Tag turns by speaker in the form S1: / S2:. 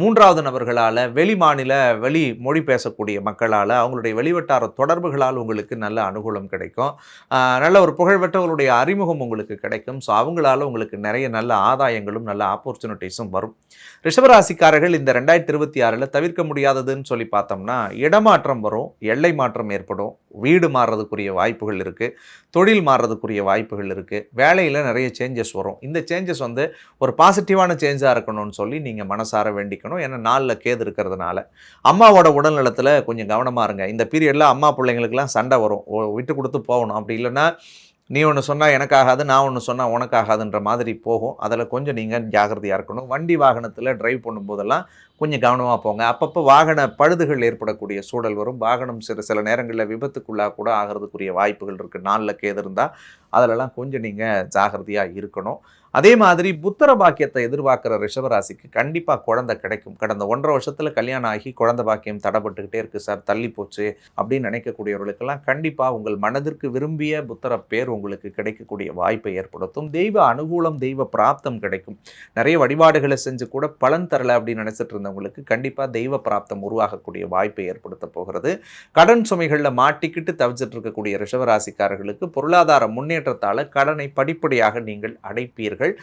S1: மூன்றாவது நபர்களால் வெளி மாநில வெளி மொழி பேசக்கூடிய மக்களால் அவங்களுடைய வெளிவட்டார தொடர்புகளால் உங்களுக்கு நல்ல அனுகூலம் கிடைக்கும். நல்ல ஒரு புகழ்பெற்றவர்களுடைய அறிமுகம் உங்களுக்கு கிடைக்கும். ஸோ அவங்களால உங்களுக்கு நிறைய நல்ல ஆதாயங்களும் நல்ல ஆப்பர்ச்சுனிட்டிஸும் வரும். ரிஷபராசிக்காரர்கள் இந்த ரெண்டாயிரத்தி இருபத்தி ஆறில் தவிர்க்க முடியாததுன்னு சொல்லி பார்த்தோம்னா இடமாற்றம் வரும் எல்லை மாற்றம் ஏற்படும். வீடு மாறுறதுக்குரிய வாய்ப்புகள் இருக்குது தொழில் மாறுறதுக்குரிய வாய்ப்புகள் இருக்குது வேலையில் நிறைய சேஞ்சஸ் வரும். இந்த சேஞ்சஸ் வந்து ஒரு பாசிட்டிவான சேஞ்சாக இருக்கணும்னு சொல்லி நீங்கள் மனசார வேண்டிக்கணும். ஏன்னா நாளில் கேது இருக்கிறதுனால. அம்மாவோட உடல்நலத்தில் கொஞ்சம் கவனமாக இருங்க. இந்த பீரியடில் அம்மா பிள்ளைங்களுக்கெல்லாம் சண்டை வரும். ஓ, விட்டு கொடுத்து போகணும். அப்படி இல்லைன்னா நீ ஒன்று சொன்னால் எனக்காகாது நான் ஒன்று சொன்னால் உனக்காகாதுன்ற மாதிரி போகும். அதில் கொஞ்சம் நீங்கள் ஜாகிரதையாக இருக்கணும். வண்டி வாகனத்தில் டிரைவ் பண்ணும்போதெல்லாம் கொஞ்சம் கவனமாக போங்க. அப்பப்போ வாகன பழுதுகள் ஏற்படக்கூடிய சூழல் வரும். வாகனம் சில சில நேரங்களில் விபத்துக்குள்ளாக கூட ஆகிறதுக்குரிய வாய்ப்புகள் இருக்குது நாளில் கேது இருந்தால் அதிலெல்லாம் கொஞ்சம் நீங்கள் ஜாகிரதையாக இருக்கணும். அதே மாதிரி புத்திர பாக்கியத்தை எதிர்பார்க்குற ரிஷபராசிக்கு கண்டிப்பாக குழந்தை கிடைக்கும். கடந்த ஒன்றரை வருஷத்தில் கல்யாணம் ஆகி குழந்தை பாக்கியம் தடைப்பட்டுக்கிட்டே இருக்குது சார். தள்ளி போச்சு அப்படின்னு நினைக்கக்கூடியவர்களுக்கெல்லாம் கண்டிப்பாக உங்கள் மனதிற்கு விரும்பிய புத்திர பேர் உங்களுக்கு கிடைக்கக்கூடிய வாய்ப்பை ஏற்படுத்தும். தெய்வ அனுகூலம் தெய்வ பிராப்தம் கிடைக்கும். நிறைய வழிபாடுகளை செஞ்சு கூட பலன் தரல அப்படின்னு நினச்சிட்டு இருந்தவங்களுக்கு கண்டிப்பாக தெய்வ பிராப்தம் உருவாகக்கூடிய வாய்ப்பை ஏற்படுத்த போகிறது. கடன் சுமைகளில் மாட்டிக்கிட்டு தவிச்சிட்டு இருக்கக்கூடிய ரிஷபராசிக்காரர்களுக்கு பொருளாதார முன்னேற்றத்தால் கடனை படிப்படியாக நீங்கள் அடைப்பீர்கள்.